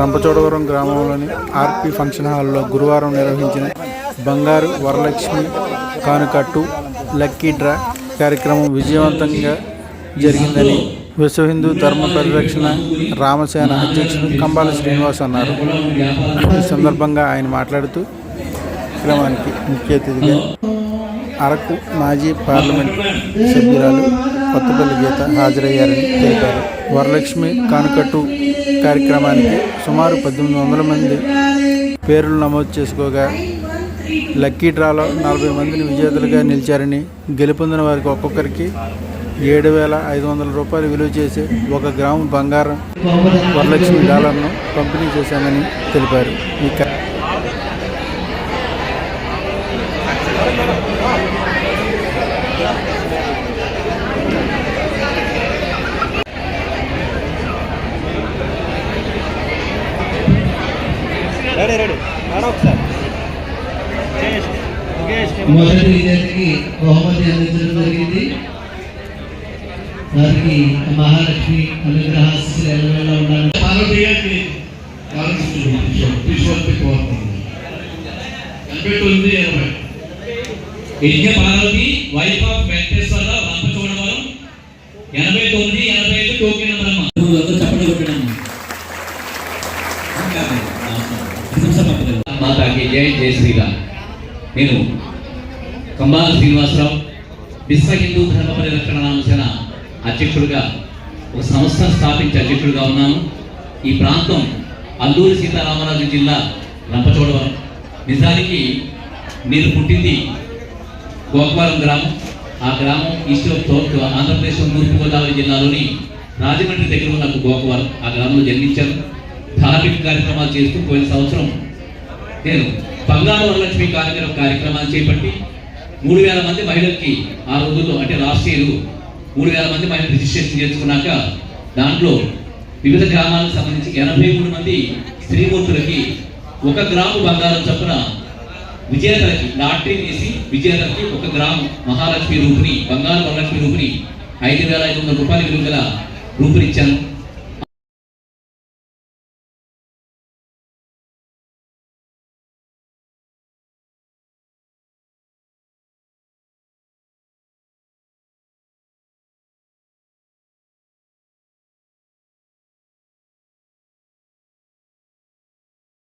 రంపచోడవరం గ్రామంలోని ఆర్పి ఫంక్షన్ హాల్లో గురువారం నిర్వహించిన బంగారు వరలక్ష్మి కానుకట్టు లక్కీ డ్రా కార్యక్రమం విజయవంతంగా జరిగిందని విశ్వ హిందూ ధర్మ పరిరక్షణ రామసేన అధ్యక్షుడు కంబాల శ్రీనివాస్ అన్నారు. ఈ సందర్భంగా ఆయన మాట్లాడుతూ కార్యక్రమానికి ముఖ్య అతిథిగా అరకు మాజీ పార్లమెంట్ సభ్యురాలు కొత్తపల్లి గీత హాజరయ్యారని తెలిపారు. వరలక్ష్మి కానుకట్టు కార్యక్రమానికి సుమారు పద్దెనిమిది వందల మంది పేర్లు నమోదు చేసుకోగా లక్కీ డ్రాలో నలభై మందిని విజేతలుగా నిలిచారని గెలుపొందిన వారికి ఒక్కొక్కరికి ఏడు వేల ఐదు వందల రూపాయలు విలువ చేసే ఒక గ్రాము బంగారం వరలక్ష్మి డాలర్ను పంపిణీ చేశామని తెలిపారు. ఈ కా- మొదటి విద్యార్థికి బహుమతి అందించడం జరిగింది. వారికి మహాలక్ష్మి అనుగ్రహ ఉండాలి వైఫ్ ఆఫ్ జై జై శ్రీరామ్. నేను కంబాల శ్రీనివాసరావు విశ్వ హిందూ ధర్మ పరిరక్షణ నామసేన అధ్యక్షుడిగా ఒక సంస్థను స్థాపించి అధ్యక్షుడిగా ఉన్నాను. ఈ ప్రాంతం అల్లూరి సీతారామరాజు జిల్లా రంపచోడవరం నిజానికి మీరు పుట్టింది గోకవరం గ్రామం. ఆ గ్రామం ఈస్ట్ ఆఫ్ ఆంధ్రప్రదేశ్ తూర్పుగోదావరి జిల్లాలోని రాజమండ్రి దగ్గర ఉన్న గోకవరం. ఆ గ్రామంలో జన్మించారు ధార్మిక కార్యక్రమాలు చేస్తూ పోయిన సంవత్సరం నేను బంగారు వరలక్ష్మి కార్యక్రమం కార్యక్రమాలు చేపట్టి మూడు వేల మంది మహిళలకి ఆ రోజుల్లో అంటే లాస్ట్ ఇయర్ మూడు వేల మంది మహిళలు రిజిస్ట్రేషన్ చేసుకున్నాక దాంట్లో వివిధ గ్రామాలకు సంబంధించి ఎనభై మూడు మంది స్త్రీమూర్తులకి ఒక గ్రాము బంగారం చొప్పున విజేతలకి లాటరీ వేసి విజేతలకి ఒక గ్రాము మహాలక్ష్మి రూపిణి బంగారు వరలక్ష్మి రూపిణి ఐదు వేల ఐదు వందల రూపాయల విలువ గల రూపుని